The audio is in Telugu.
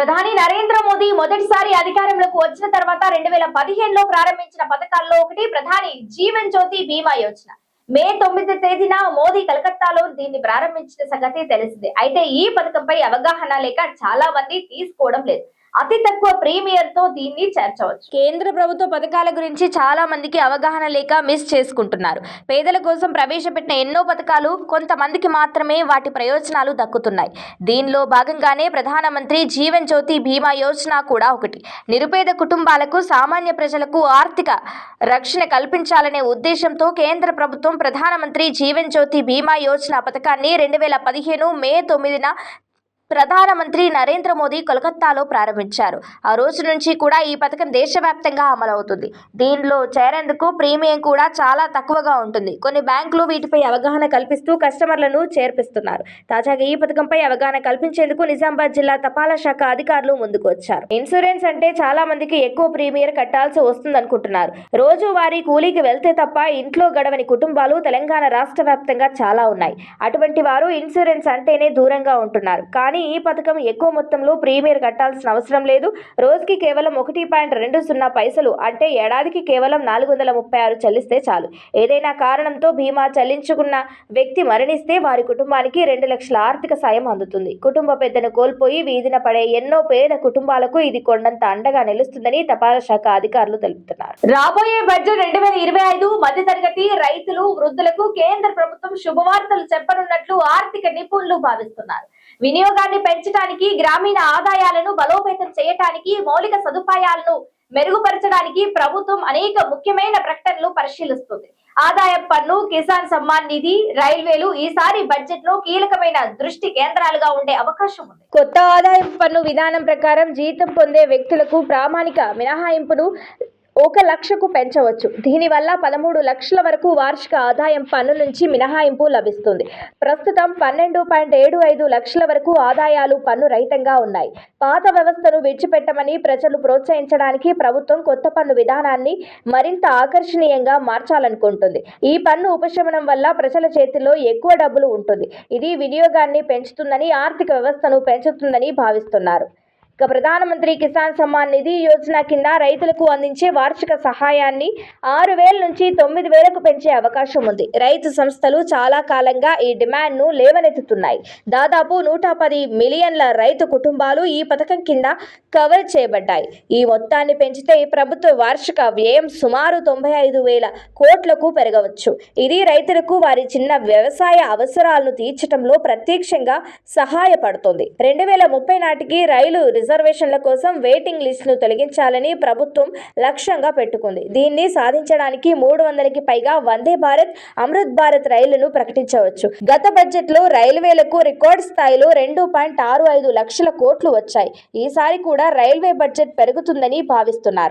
ప్రధాని నరేంద్ర మోదీ మొదటిసారి అధికారంలోకి వచ్చిన తర్వాత రెండు వేల పదిహేనులో ప్రారంభించిన పథకాల్లో ఒకటి ప్రధాని జీవన్ జ్యోతి బీమా యోజన. మే తొమ్మిది తేదీన మోదీ కలకత్తాలో దీన్ని ప్రారంభించిన సంగతి తెలిసిందే. అయితే ఈ పథకంపై అవగాహన లేక చాలా మంది తీసుకోవడం లేదు. అతి తక్కువ ప్రీమియర్తో దీన్ని చేర్చవచ్చు. కేంద్ర ప్రభుత్వ పథకాల గురించి చాలా మందికి అవగాహన లేక మిస్ చేసుకుంటున్నారు. పేదల కోసం ప్రవేశపెట్టిన ఎన్నో పథకాలు కొంతమందికి మాత్రమే వాటి ప్రయోజనాలు దక్కుతున్నాయి. దీనిలో భాగంగానే ప్రధానమంత్రి జీవన్ జ్యోతి బీమా యోజన కూడా ఒకటి. నిరుపేద కుటుంబాలకు సామాన్య ప్రజలకు ఆర్థిక రక్షణ కల్పించాలనే ఉద్దేశంతో కేంద్ర ప్రభుత్వం ప్రధానమంత్రి జీవన్ జ్యోతి బీమా యోజన పథకాన్ని రెండు వేల పదిహేను మే తొమ్మిదిన ప్రధానమంత్రి నరేంద్ర మోదీ కోల్కతాలో ప్రారంభించారు. ఆ రోజు నుంచి కూడా ఈ పథకం దేశవ్యాప్తంగా అమలవుతుంది. దీనిలో చేరేందుకు ప్రీమియం కూడా చాలా తక్కువగా ఉంటుంది. కొన్ని బ్యాంకులు వీటిపై అవగాహన కల్పిస్తూ కస్టమర్లను చేర్పిస్తున్నారు. తాజాగా ఈ పథకంపై అవగాహన కల్పించేందుకు నిజామాబాద్ జిల్లా తపాలా శాఖ అధికారులు ముందుకు వచ్చారు. ఇన్సూరెన్స్ అంటే చాలా మందికి ఎక్కువ ప్రీమియర్ కట్టాల్సి వస్తుందనుకుంటున్నారు. రోజు వారి కూలీకి వెళ్తే తప్ప ఇంట్లో గడవని కుటుంబాలు తెలంగాణ రాష్ట్ర వ్యాప్తంగా చాలా ఉన్నాయి. అటువంటి వారు ఇన్సూరెన్స్ అంటేనే దూరంగా ఉంటున్నారు. కానీ ఈ పథకం ఎక్కువ మొత్తంలో ప్రీమియర్ కట్టాల్సిన అవసరం లేదు. రోజుకి కేవలం ఒకటి పాయింట్ రెండు సున్నా పైసలు అంటే ఏడాదికి కేవలం నాలుగు వందల ముప్పై ఆరు చెల్లిస్తే చాలు. ఏదైనా కారణంతో బీమా చెల్లించుకున్న వ్యక్తి మరణిస్తే వారి కుటుంబానికి రెండు లక్షల ఆర్థిక సాయం అందుతుంది. కుటుంబ పెద్దను కోల్పోయి వీధిన పడే ఎన్నో పేద కుటుంబాలకు ఇది కొండంత అండగా నిలుస్తుందని తపాలా శాఖ అధికారులు తెలుపుతున్నారు. రాబోయే బడ్జెట్ రెండు వేల ఇరవై ఐదు మధ్యతరగతి రైతులు వృద్ధులకు కేంద్ర ప్రభుత్వం శుభవార్తలు చెప్పనున్నట్లు ఆర్థిక నిపుణులు భావిస్తున్నారు. వినియోగాన్ని పెంచడానికి గ్రామీణ ఆదాయాలను బలోపేతం చేయటానికి మౌలిక సదుపాయాలను మెరుగుపరచడానికి ప్రభుత్వం అనేక ముఖ్యమైన ప్రకటనలు పరిశీలిస్తుంది. ఆదాయ పన్ను కిసాన్ సమ్మాన్ నిధి రైల్వేలు ఈసారి బడ్జెట్లో కీలకమైన దృష్టి కేంద్రాలుగా ఉండే అవకాశం ఉంది. కొత్త ఆదాయ పన్ను విధానం ప్రకారం జీతం పొందే వ్యక్తులకు ప్రామాణిక మినహాయింపును ఒక లక్షకు పెంచవచ్చు. దీనివల్ల పదమూడు లక్షల వరకు వార్షిక ఆదాయం పన్ను నుంచి మినహాయింపు లభిస్తుంది. ప్రస్తుతం పన్నెండు పాయింట్ ఏడు ఐదు లక్షల వరకు ఆదాయాలు పన్ను రహితంగా ఉన్నాయి. పాత వ్యవస్థను విడిచిపెట్టమని ప్రజలు ప్రోత్సహించడానికి ప్రభుత్వం కొత్త పన్ను విధానాన్ని మరింత ఆకర్షణీయంగా మార్చాలనుకుంటుంది. ఈ పన్ను ఉపశమనం వల్ల ప్రజల చేతిలో ఎక్కువ డబ్బులు ఉంటుంది. ఇది వినియోగాన్ని పెంచుతుందని ఆర్థిక వ్యవస్థను పెంచుతుందని భావిస్తున్నారు. ఇక ప్రధానమంత్రి కిసాన్ సమ్మాన్ నిధి యోజన కింద రైతులకు అందించే వార్షిక సహాయాన్ని ఆరు వేల నుంచి తొమ్మిది వేలకు పెంచే అవకాశం ఉంది. రైతు సంస్థలు చాలా కాలంగా ఈ డిమాండ్ను లేవనెత్తుతున్నాయి. దాదాపు నూట పది మిలియన్ల రైతు కుటుంబాలు ఈ పథకం కింద కవర్ చేయబడ్డాయి. ఈ మొత్తాన్ని పెంచితే ప్రభుత్వ వార్షిక వ్యయం సుమారు తొంభై ఐదు వేల కోట్లకు పెరగవచ్చు. ఇది రైతులకు వారి చిన్న వ్యవసాయ అవసరాలను తీర్చడంలో ప్రత్యక్షంగా సహాయపడుతుంది. రెండు వేల ముప్పై నాటికి రైలు రిజర్వేషన్ల కోసం వెయిటింగ్ లిస్టును తొలగించాలని ప్రభుత్వం లక్ష్యంగా పెట్టుకుంది. దీన్ని సాధించడానికి మూడు వందలకి పైగా వందే భారత్ అమృత్ భారత్ రైళ్ళను ప్రకటించవచ్చు. గత బడ్జెట్లో రైల్వేలకు రికార్డ్ స్థాయిలో రెండు పాయింట్ ఆరు ఐదు లక్షల కోట్లు వచ్చాయి. ఈసారి కూడా రైల్వే బడ్జెట్ పెరుగుతుందని భావిస్తున్నారు.